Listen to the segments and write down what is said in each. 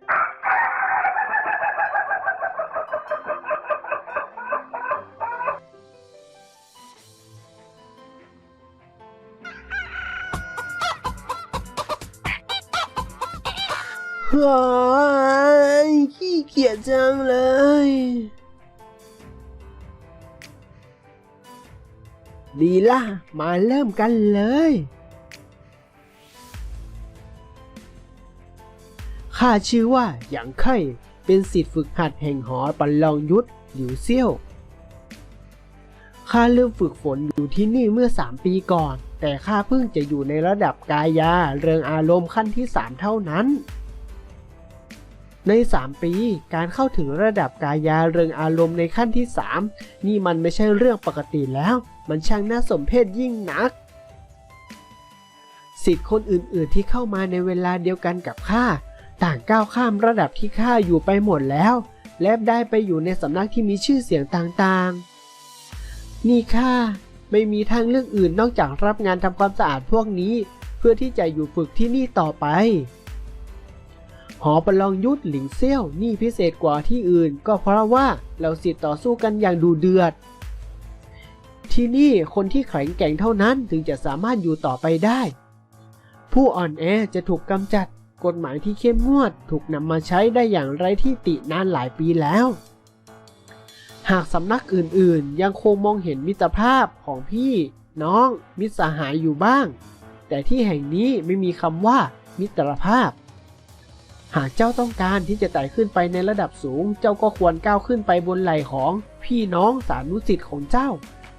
เฮ้ยขี้เกียจจังเลย ดีล่ะ มาเริ่มกันเลย ข้าชื่อว่าหยางไข่เป็นสิทธิฝึกหัดแห่งหอปันลองยุทธหลิวเซี่ยวข้าเริ่มฝึกฝนอยู่ที่นี่เมื่อสามปีก่อน แต่ข้าเพิ่งจะอยู่ในระดับกายาเริงอารมณ์ขั้นที่สามเท่านั้น ใน 3 ปีการเข้าถึงระดับกายาเริงอารมณ์ในขั้นที่ 3 นี่มันไม่ใช่เรื่องปกติแล้ว มันช่างน่าสมเพชยิ่งนัก สิทธิ์คนอื่นๆที่เข้ามาในเวลาเดียวกันกับข้า ต่างก้าวข้ามระดับที่ข้าอยู่ไปหมดแล้ว และได้ไปอยู่ในสำนักที่มีชื่อเสียงต่างๆ นี่ข้าไม่มีทางเลือกอื่นนอกจากรับงานทำความสะอาดพวกนี้ เพื่อที่จะอยู่ฝึกที่นี่ต่อไป หอประลองยุทธหลิงเซี่ยวนี่พิเศษกว่าที่อื่น ก็เพราะว่าเราสิทธิ์ต่อสู้กันอย่างดูเดือด ที่นี่คนที่แข็งแกร่งเท่านั้นถึงจะสามารถอยู่ต่อไปได้ ผู้อ่อนแอจะถูกกำจัด กฎหมายที่เข้มงวดถูกนำมาใช้ได้อย่างไร้ที่ตินานหลายปีแล้ว หากสำนักอื่นๆ ยังคงมองเห็นมิตรภาพของพี่น้องมิตรสหายอยู่บ้าง แต่ที่แห่งนี้ไม่มีคำว่ามิตรภาพ หากเจ้าต้องการที่จะไต่ขึ้นไปในระดับสูง เจ้าก็ควรก้าวขึ้นไปบนไหล่ของพี่น้องสานุสิทธิ์ของเจ้า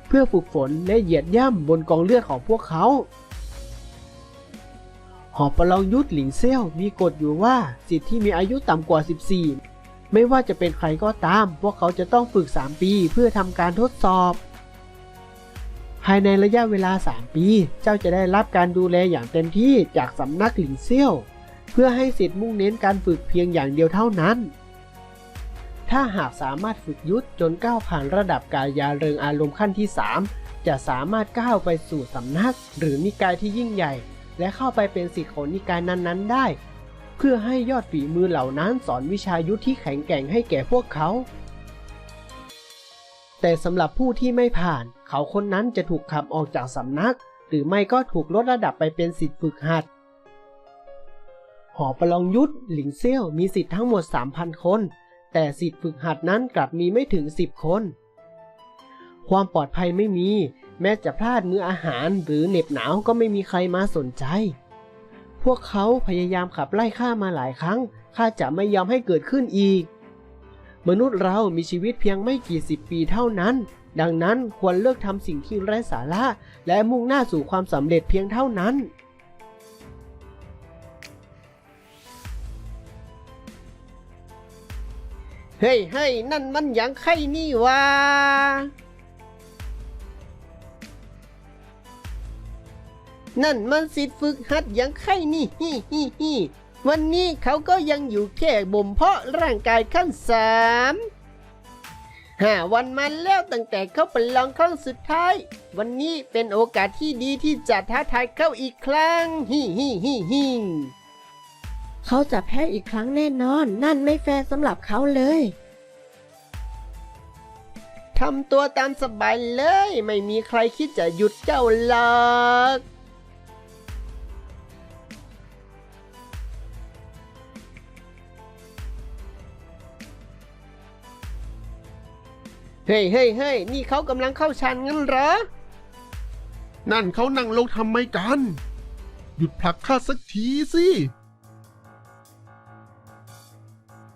เพื่อฝึกฝนและเหยียดย่ำบนกองเลือดของพวกเขา ประลองยุทธหลิงเซี่ยวมีกฎอยู่ว่าสิทธิ์ที่มีอายุต่ำกว่า 14 ไม่ว่าจะเป็นใครก็ตาม พวกเขาจะต้องฝึก 3 ปีเพื่อทำการทดสอบ ภายในระยะเวลา 3 ปี เจ้าจะได้รับการดูแลอย่างเต็มที่จากสำนักหลิงเซี่ยว เพื่อให้สิทธิ์มุ่งเน้นการฝึกเพียงอย่างเดียวเท่านั้น ถ้าหากสามารถฝึกยุทธจนก้าวผ่านระดับกายาเริงอารมณ์ขั้นที่ 3 จะสามารถก้าวไปสู่สำนักหรือนิกายที่ยิ่งใหญ่ และเข้าไปเป็นสิทธิ์ของนิกายนั้นๆ ได้ เพื่อให้ยอดฝีมือเหล่านั้นสอนวิชายุทธที่แข็งแกร่งให้แก่พวกเขา แต่สำหรับผู้ที่ไม่ผ่าน เขาคนนั้นจะถูกขับออกจากสำนัก หรือไม่ก็ถูกลดระดับไปเป็นสิทธิฝึกหัด หอประลองยุทธหลิงเซี่ยวมีสิทธิ์ทั้งหมด 3,000 คน แต่สิทธิ์ฝึกหัดนั้นกลับมีไม่ถึง 10 คน ความปลอดภัยไม่มี แม้จะพลาดมื้ออาหารหรือเหน็บหนาวก็ไม่มีใครมาสนใจ พวกเขาพยายามขับไล่ข้ามาหลายครั้ง ข้าจะไม่ยอมให้เกิดขึ้นอีก มนุษย์เรามีชีวิตเพียงไม่กี่สิบปีเท่านั้น ดังนั้นควรเลิกทำสิ่งที่ไร้สาระ และมุ่งหน้าสู่ความสำเร็จเพียงเท่านั้นเฮ้ยเฮ้ยนั่นมันหยังไข่นี่วะ นั่นมันสิทธิ์ฝึกหัดยังไข่นี่ฮิฮิฮิวันนี้เขาก็ยังอยู่แค่บ่มเพาะร่างกายขั้นสามห้าวันมาแล้วตั้งแต่เขาประลองครั้งสุดท้าย วันนี้เป็นโอกาสที่ดีที่จะท้าทายเขาอีกครั้งฮิฮิฮิฮิเขาจะแพ้อีกครั้งแน่นอน นั่นไม่แฟร์สำหรับเขาเลยทำตัวตามสบายเลย ไม่มีใครคิดจะหยุดเจ้าหรอก เฮ้ยเฮ้ยเฮ้ยนี่เขากำลังเข้าชันงั้นเหรอ นั่นเขานั่งลงทำไมกัน หยุดผลักข้าสักทีสิ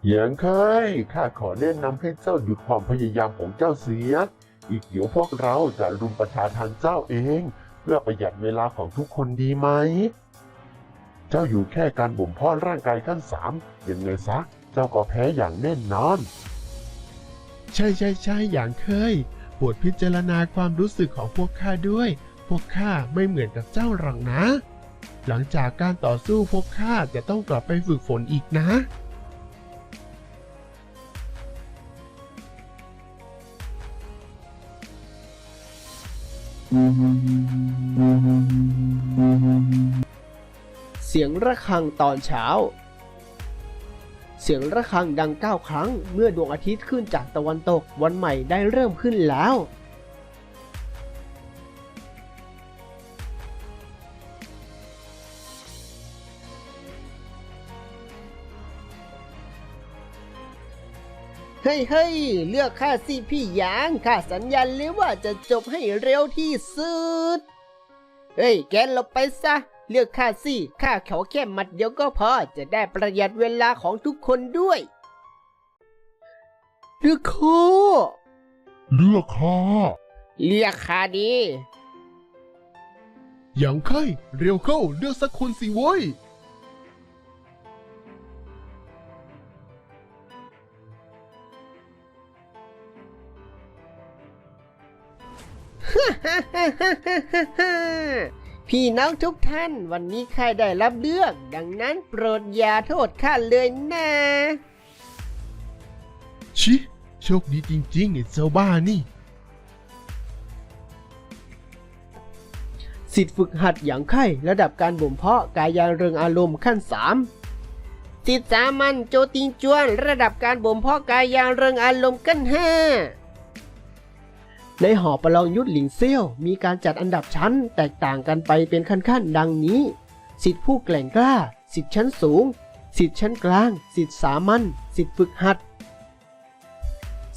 อย่างเคยข้าขอแนะนำให้เจ้าหยุดความพยายามของเจ้าเสีย อีกเดี๋ยวพวกเราจะรุมประชาทานเจ้าเอง เพื่อประหยัดเวลาของทุกคนดีไหม เจ้าอยู่แค่การบ่มเพาะร่างกายขั้นสามยังไงซะ เจ้าก็แพ้อย่างแน่นอน ใช่ใช่ใช่อย่างเคยโปรดพิจารณาความรู้สึกของพวกข้าด้วย พวกข้าไม่เหมือนกับเจ้าหรอกนะ หลังจากการต่อสู้พวกข้าจะต้องกลับไปฝึกฝนอีกนะ เสียงระฆังตอนเช้า เสียงระฆังดังเก้าครั้ง เมื่อดวงอาทิตย์ขึ้นจากตะวันตก วันใหม่ได้เริ่มขึ้นแล้ว เฮ้ยเฮ้ยเลือกข้าสิพี่หยางข้าสัญญาเลยว่าจะจบให้เร็วที่สุด เฮ้ย แกหลบไปซะ เลือกข้าสิข้าเขาแค่หมัดเดียวก็พอจะได้ประหยัดเวลาของทุกคนด้วยเลือกข้าเลือกข้าเลือกข้าดีอย่างไข้เร็วเข้าเลือกสักคนสิเว้ย พี่น้องทุกท่านวันนี้ข้าได้รับเลือก ดังนั้นโปรดอย่าโทษข้าเลยนะชิโชคดีจริงๆไอ้เจ้าบ้านี่ สิทธิฝึกหัดอย่างไข้ระดับการบ่มเพาะกายาเริงอารมณ์ขั้นสามสิทธิสามัญโจติงจวน ระดับการบ่มเพาะกายาเริงอารมณ์ขั้นห้า ในหอประลองยุทธหลิงเซี่ยว มีการจัดอันดับชั้นแตกต่างกันไปเป็นขั้นๆ ดังนี้ สิทธิผู้แกล่งกล้า สิทธิชั้นสูง สิทธิชั้นกลาง สิทธิสามัญ สิทธิฝึกหัด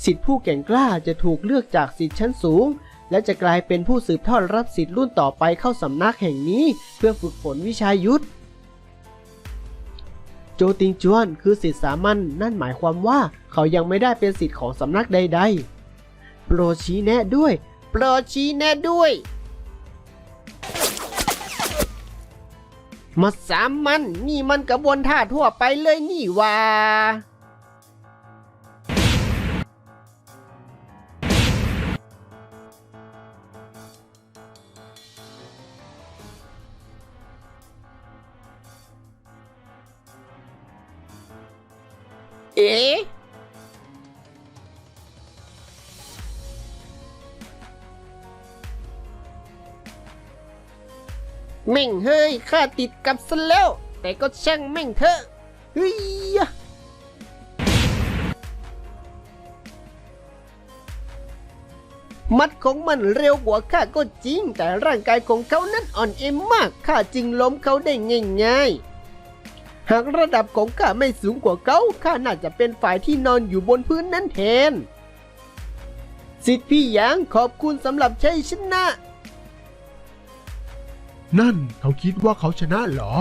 สิทธิผู้แก่งกล้าจะถูกเลือกจากสิทธิชั้นสูง และจะกลายเป็นผู้สืบทอดรับสิทธิรุ่นต่อไปเข้าสำนักแห่งนี้ เพื่อฝึกฝนวิชายุทธโจติงจวนคือสิทธิสามัญนั่นหมายความว่าเขายังไม่ได้เป็นสิทธิของสำนักใด ๆ โปรดชี้แนะด้วย โปรดชี้แนะด้วย มาสามมัน นี่มันกระบวนท่าทั่วไปเลยนี่ว่าเอ๊ แม่งเฮ้ยข้าติดกับซะแล้ว แต่ก็ช่างแม่งเถอะเฮ้ยยะมัดของมันเร็วกว่าข้าก็จริง แต่ร่างกายของเขานั้นอ่อนเอ็มมากข้าจึงล้มเขาได้ง่ายๆ หากระดับของข้าไม่สูงกว่าเขาข้าน่าจะเป็นฝ่ายที่นอนอยู่บนพื้นนั้นแทน สิทธิพี่หยางขอบคุณสำหรับชัยชนะ นั่นเขาคิดว่าเขาชนะเหรอ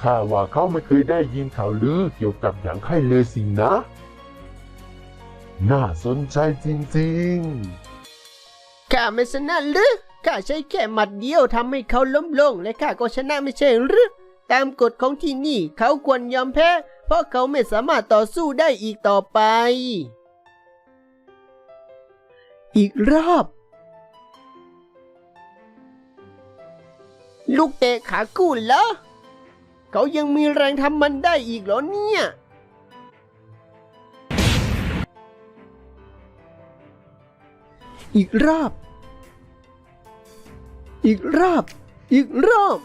ข้าว่าเขาไม่เคยได้ยินข่าวลือเกี่ยวกับอย่างไข้เลยสินะ น่าสนใจจริงๆ ข้าไม่ชนะหรือข้าใช้แค่หมัดเดียวทำให้เขาล้มลง และข้าก็ชนะไม่ใช่หรือตามกฎของที่นี่เขาควรยอมแพ้ เพราะเขาไม่สามารถต่อสู้ได้อีกต่อไป อีกรอบ ลูกเตะขากู้เหรอ เขายังมีแรงทำมันได้อีกเหรอเนี่ย อีกรอบ อีกรอบ อีกรอบ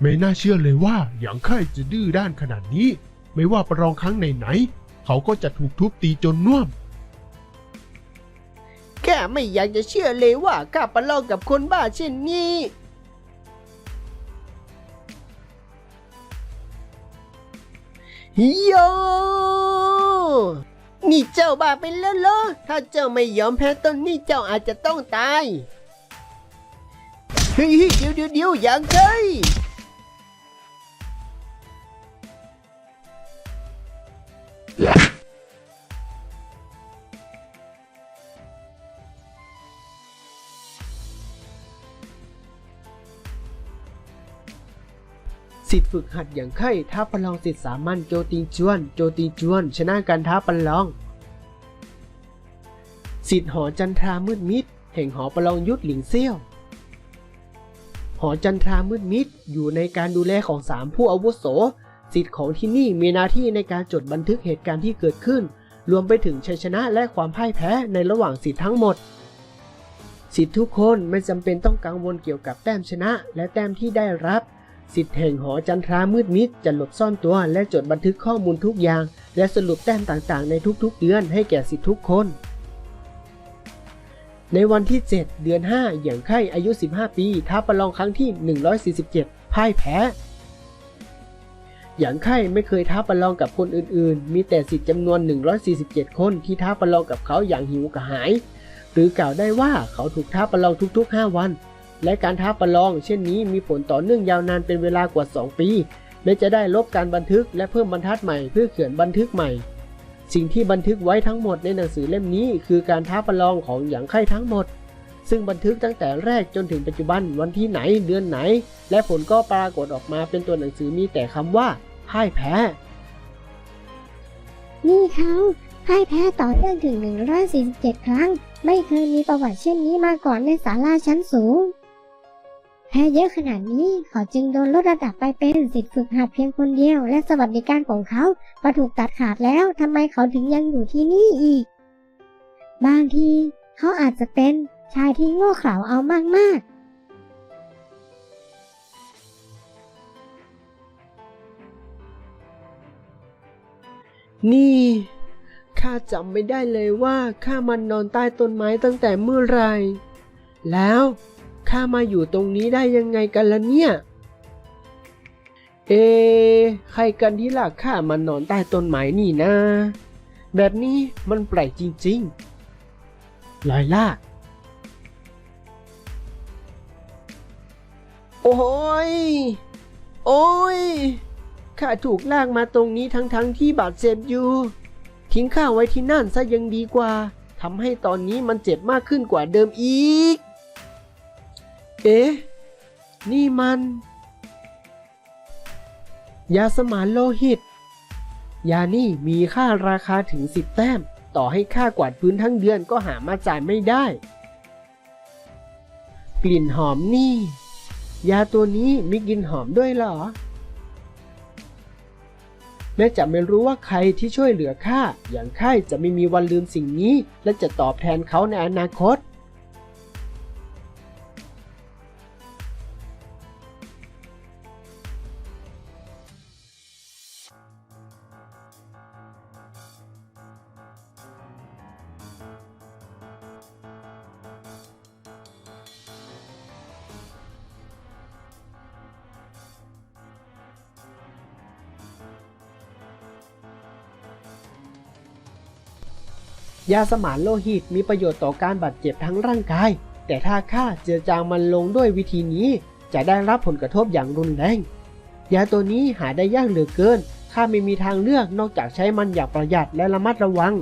ไม่น่าเชื่อเลยว่าหยางไข้จะดื้อด้านขนาดนี้ ไม่ว่าประลองครั้งไหนๆเขาก็จะถูกทุบตีจนน่วม แค่ไม่อยากจะเชื่อเลยว่าข้าประลองกับคนบ้าเช่นนี้ โย นี่เจ้าบ้าไปแล้วเหรอ ถ้าเจ้าไม่ยอมแพ้ตอนนี้เจ้าอาจจะต้องตาย เฮ้ยเดี๋ยวเดี๋ยวเดี๋ยวอย่างไง สิทธิ์ฝึกหัดอย่างไข้ท้าประลองสิทธิ์สามัญโจติงจวน โจติงจวน ชนะการท้าประลอง สิทธิ์หอจันทรามืดมิด แห่งหอประลองยุทธหลิงเซี่ยว หอจันทรามืดมิดอยู่ในการดูแลของสามผู้อาวุโส สิทธิ์ของที่นี่มีหน้าที่ในการจดบันทึกเหตุการณ์ที่เกิดขึ้น รวมไปถึงชัยชนะและความพ่ายแพ้ในระหว่างสิทธิ์ทั้งหมดสิทธิ์ทุกคนไม่จำเป็นต้องกังวลเกี่ยวกับแต้มชนะ และแต้มที่ได้รับ สิทธิ์แห่งหอจันทรามืดมิดจะหลบซ่อนตัวและจดบันทึกข้อมูลทุกอย่าง และสรุปแต้มต่างๆ ในทุกๆ เดือนให้แก่สิทธิ์ทุกคน ในวันที่ 7 เดือน 5 อย่างไข้อายุ 15 ปีท้าประลองครั้งที่ 147 พ่ายแพ้อย่างไข้ไม่เคยท้าประลองกับคนอื่นๆ มีแต่สิทธิ์จำนวน 147 คนที่ท้าประลองกับเขาอย่างหิวกระหาย หรือกล่าวได้ว่าเขาถูกท้าประลองทุกๆ 5 วัน และการท้าประลอง เช่นนี้มีผลต่อเนื่องยาวนานเป็นเวลากว่า 2 ปีและจะได้ลบการบันทึกและเพิ่มบรรทัดใหม่เพื่อเขียนบันทึกใหม่ สิ่งที่บันทึกไว้ทั้งหมดในหนังสือเล่มนี้คือการท้าประลองของหยางไข่ทั้งหมด ซึ่งบันทึกตั้งแต่แรกจนถึงปัจจุบันวันที่ไหนเดือนไหน และผลก็ปรากฏออกมาเป็นตัวหนังสือมีแต่คำว่าพ่ายแพ้ นี่เขาพ่ายแพ้ต่อเนื่องถึง 147 ครั้ง ไม่เคยมีประวัติเช่นนี้มาก่อนในศาลาชั้นสูง แพ้เยอะขนาดนี้ เขาจึงโดนลดระดับไปเป็นสิทธิ์ฝึกหัดเพียงคนเดียว และสวัสดิการของเขาก็ถูกตัดขาดแล้วทำไมเขาถึงยังอยู่ที่นี่อีก บางที เขาอาจจะเป็นชายที่โง่เขลาเอามากๆนี่ ข้าจำไม่ได้เลยว่าข้ามันนอนใต้ต้นไม้ตั้งแต่เมื่อไร แล้ว ข้ามาอยู่ตรงนี้ได้ยังไงกันล่ะเนี่ย เอ ใครกันที่ล่ะข้ามันนอนใต้ต้นไม้นี่นะ แบบนี้มันแปลกจริงๆลอยล่าโอ้ย โอ้ย ข้าถูกลากมาตรงนี้ทั้งๆทที่บาดเจ็บอยู่ ทิ้งข้าไว้ที่นั่นซะยังดีกว่า ทำให้ตอนนี้มันเจ็บมากขึ้นกว่าเดิมอีก เอ๊ะ นี่มัน ยาสมานโลหิต ยานี่มีค่าราคาถึงสิบแต้ม ต่อให้ค่ากวาดพื้นทั้งเดือนก็หามาจ่ายไม่ได้ กลิ่นหอมนี่ ยาตัวนี้มีกลิ่นหอมด้วยเหรอ แม้จะไม่รู้ว่าใครที่ช่วยเหลือข้าอย่างข้าจะไม่มีวันลืมสิ่งนี้ และจะตอบแทนเขาในอนาคต ยาสมานโลหิตมีประโยชน์ต่อการบาดเจ็บทั้งร่างกาย แต่ถ้าฆ่าเจือจางมันลงด้วยวิธีนี้ จะได้รับผลกระทบอย่างรุนแรง ยาตัวนี้หาได้ยากเหลือเกิน ข้าไม่มีทางเลือกนอกจากใช้มันอย่างประหยัดและระมัดระวัง